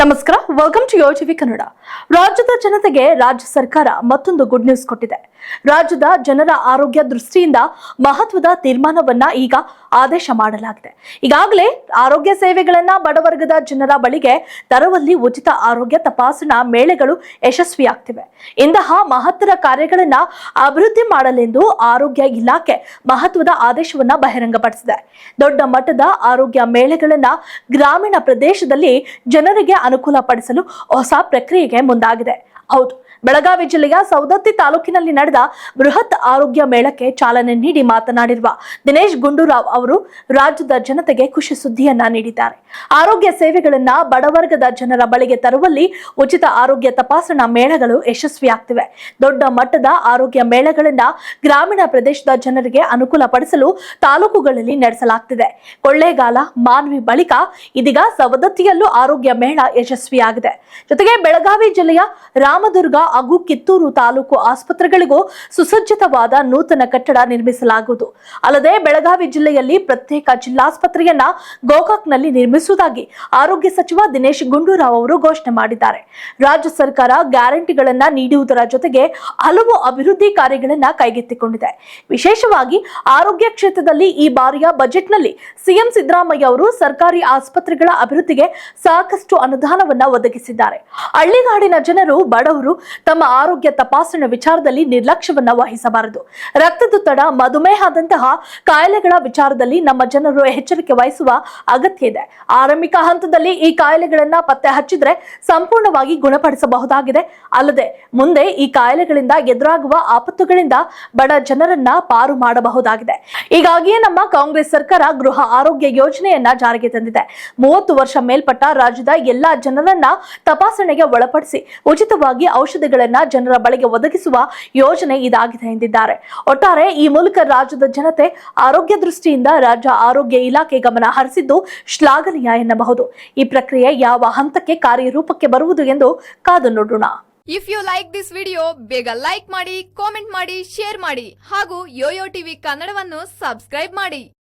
ನಮಸ್ಕಾರ welcome to ಯೋಜಿವಿ Kannada ರಾಜ್ಯದ ಜನತೆಗೆ ರಾಜ್ಯ ಸರ್ಕಾರ ಮತ್ತೊಂದು ಗುಡ್ ನ್ಯೂಸ್ ಕೊಟ್ಟಿದೆ. ರಾಜ್ಯದ ಜನರ ಆರೋಗ್ಯ ದೃಷ್ಟಿಯಿಂದ ಮಹತ್ವದ ತೀರ್ಮಾನವನ್ನ ಈಗ ಆದೇಶ ಮಾಡಲಾಗಿದೆ. ಈಗಾಗಲೇ ಆರೋಗ್ಯ ಸೇವೆಗಳನ್ನ ಬಡವರ್ಗದ ಜನರ ಬಳಿಗೆ ತರುವಲ್ಲಿ ಉಚಿತ ಆರೋಗ್ಯ ತಪಾಸಣಾ ಮೇಳೆಗಳು ಯಶಸ್ವಿಯಾಗ್ತಿವೆ. ಇಂತಹ ಮಹತ್ತರ ಕಾರ್ಯಗಳನ್ನ ಅಭಿವೃದ್ಧಿ ಮಾಡಲೆಂದು ಆರೋಗ್ಯ ಇಲಾಖೆ ಮಹತ್ವದ ಆದೇಶವನ್ನ ಬಹಿರಂಗಪಡಿಸಿದೆ. ದೊಡ್ಡ ಮಟ್ಟದ ಆರೋಗ್ಯ ಮೇಳೆಗಳನ್ನ ಗ್ರಾಮೀಣ ಪ್ರದೇಶದಲ್ಲಿ ಜನರಿಗೆ ಅನುಕೂಲ ಪಡಿಸಲು ಹೊಸ ಪ್ರಕ್ರಿಯೆಗೆ ಮುಂದಾಗಿದೆ. ಹೌದು, ಬೆಳಗಾವಿ ಜಿಲ್ಲೆಯ ಸೌದತ್ತಿ ತಾಲೂಕಿನಲ್ಲಿ ನಡೆದ ಬೃಹತ್ ಆರೋಗ್ಯ ಮೇಳಕ್ಕೆ ಚಾಲನೆ ನೀಡಿ ಮಾತನಾಡಿರುವ ದಿನೇಶ್ ಗುಂಡೂರಾವ್ ಅವರು, ರಾಜ್ಯದ ಜನತೆಗೆ ಖುಷಿ ಸುದ್ದಿಯನ್ನ ನೀಡಿದ್ದಾರೆ. ಆರೋಗ್ಯ ಸೇವೆಗಳನ್ನ ಬಡವರ್ಗದ ಜನರ ಬಳಿಗೆ ತರುವಲ್ಲಿ ಉಚಿತ ಆರೋಗ್ಯ ತಪಾಸಣಾ ಮೇಳಗಳು ಯಶಸ್ವಿಯಾಗ್ತಿವೆ. ದೊಡ್ಡ ಮಟ್ಟದ ಆರೋಗ್ಯ ಮೇಳಗಳನ್ನ ಗ್ರಾಮೀಣ ಪ್ರದೇಶದ ಜನರಿಗೆ ಅನುಕೂಲ ಪಡಿಸಲು ತಾಲೂಕುಗಳಲ್ಲಿ ನಡೆಸಲಾಗ್ತಿದೆ. ಕೊಳ್ಳೇಗಾಲ, ಮಾನ್ವಿ ಬಳಿಕ ಇದೀಗ ಸವದತ್ತಿಯಲ್ಲೂ ಆರೋಗ್ಯ ಮೇಳ ಯಶಸ್ವಿಯಾಗಿದೆ. ಜೊತೆಗೆ ಬೆಳಗಾವಿ ಜಿಲ್ಲೆಯ ರಾಮದುರ್ಗ ಹಾಗೂ ಕಿತ್ತೂರು ತಾಲೂಕು ಆಸ್ಪತ್ರೆಗಳಿಗೂ ಸುಸಜ್ಜಿತವಾದ ನೂತನ ಕಟ್ಟಡ ನಿರ್ಮಿಸಲಾಗುವುದು. ಅಲ್ಲದೆ ಬೆಳಗಾವಿ ಜಿಲ್ಲೆಯಲ್ಲಿ ಪ್ರತ್ಯೇಕ ಜಿಲ್ಲಾಸ್ಪತ್ರೆಯನ್ನ ಗೋಕಾಕ್ನಲ್ಲಿ ನಿರ್ಮಿಸುವುದಾಗಿ ಆರೋಗ್ಯ ಸಚಿವ ದಿನೇಶ್ ಗುಂಡೂರಾವ್ ಅವರು ಘೋಷಣೆ ಮಾಡಿದ್ದಾರೆ. ರಾಜ್ಯ ಸರ್ಕಾರ ಗ್ಯಾರಂಟಿಗಳನ್ನ ನೀಡುವುದರ ಜೊತೆಗೆ ಹಲವು ಅಭಿವೃದ್ಧಿ ಕಾರ್ಯಗಳನ್ನ ಕೈಗೆತ್ತಿಕೊಂಡಿದೆ. ವಿಶೇಷವಾಗಿ ಆರೋಗ್ಯ ಕ್ಷೇತ್ರದಲ್ಲಿ ಈ ಬಾರಿಯ ಬಜೆಟ್ನಲ್ಲಿ ಸಿಎಂ ಸಿದ್ದರಾಮಯ್ಯ ಅವರು ಸರ್ಕಾರಿ ಆಸ್ಪತ್ರೆಗಳ ಅಭಿವೃದ್ಧಿಗೆ ಸಾಕಷ್ಟು ಅನುದಾನವನ್ನ ಒದಗಿಸಿದ್ದಾರೆ. ಹಳ್ಳಿಗಾಡಿನ ಜನರು, ಬಡವರು ತಮ್ಮ ಆರೋಗ್ಯ ತಪಾಸಣೆ ವಿಚಾರದಲ್ಲಿ ನಿರ್ಲಕ್ಷ್ಯವನ್ನ ವಹಿಸಬಾರದು. ರಕ್ತದೊತ್ತಡ ಮಧುಮೇಹದಂತಹ ಕಾಯಿಲೆಗಳ ವಿಚಾರದಲ್ಲಿ ನಮ್ಮ ಜನರು ಎಚ್ಚರಿಕೆ ವಹಿಸುವ ಅಗತ್ಯ ಇದೆ. ಆರಂಭಿಕ ಹಂತದಲ್ಲಿ ಈ ಕಾಯಿಲೆಗಳನ್ನ ಪತ್ತೆ ಹಚ್ಚಿದ್ರೆ ಸಂಪೂರ್ಣವಾಗಿ ಗುಣಪಡಿಸಬಹುದಾಗಿದೆ. ಅಲ್ಲದೆ ಮುಂದೆ ಈ ಕಾಯಿಲೆಗಳಿಂದ ಎದುರಾಗುವ ಆಪತ್ತುಗಳಿಂದ ಬಡ ಜನರನ್ನ ಪಾರು ಮಾಡಬಹುದಾಗಿದೆ. ಹೀಗಾಗಿಯೇ ನಮ್ಮ ಕಾಂಗ್ರೆಸ್ ಸರ್ಕಾರ ಗೃಹ ಆರೋಗ್ಯ ಯೋಜನೆಯನ್ನ ಜಾರಿಗೆ ತಂದಿದೆ. ಮೂವತ್ತು ವರ್ಷ ಮೇಲ್ಪಟ್ಟ ರಾಜ್ಯದ ಎಲ್ಲಾ ಜನರನ್ನ ತಪಾಸಣೆಗೆ ಒಳಪಡಿಸಿ ಉಚಿತವಾಗಿ ಔಷಧಿಗಳನ್ನ ಜನರ ಬಳಿಗೆ ಒದಗಿಸುವ ಯೋಜನೆ ಇದಾಗಿದೆ ಎಂದಿದ್ದಾರೆ. ಒಟ್ಟಾರೆ ಈ ಮೂಲಕ ರಾಜ್ಯದ ಜನತೆ ಆರೋಗ್ಯ ದೃಷ್ಟಿಯಿಂದ ರಾಜ್ಯ ಆರೋಗ್ಯ ಇಲಾಖೆ ಗಮನ ಹರಿಸಿದ್ದು ಶ್ಲಾಘನೀಯ ಎನ್ನಬಹುದು. ಈ ಪ್ರಕ್ರಿಯೆ ಯಾವ ಹಂತಕ್ಕೆ ಕಾರ್ಯರೂಪಕ್ಕೆ ಬರುವುದು ಎಂದು ಕಾದು ನೋಡೋಣ. If you like this video ಬೇಗ ಲೈಕ್ ಮಾಡಿ ಕಾಮೆಂಟ್ ಮಾಡಿ ಶೇರ್ ಮಾಡಿ ಹಾಗೂ ಯೋಯೋ ಟಿವಿ ಕನ್ನಡವನ್ನು ಸಬ್ಸ್ಕ್ರೈಬ್ ಮಾಡಿ.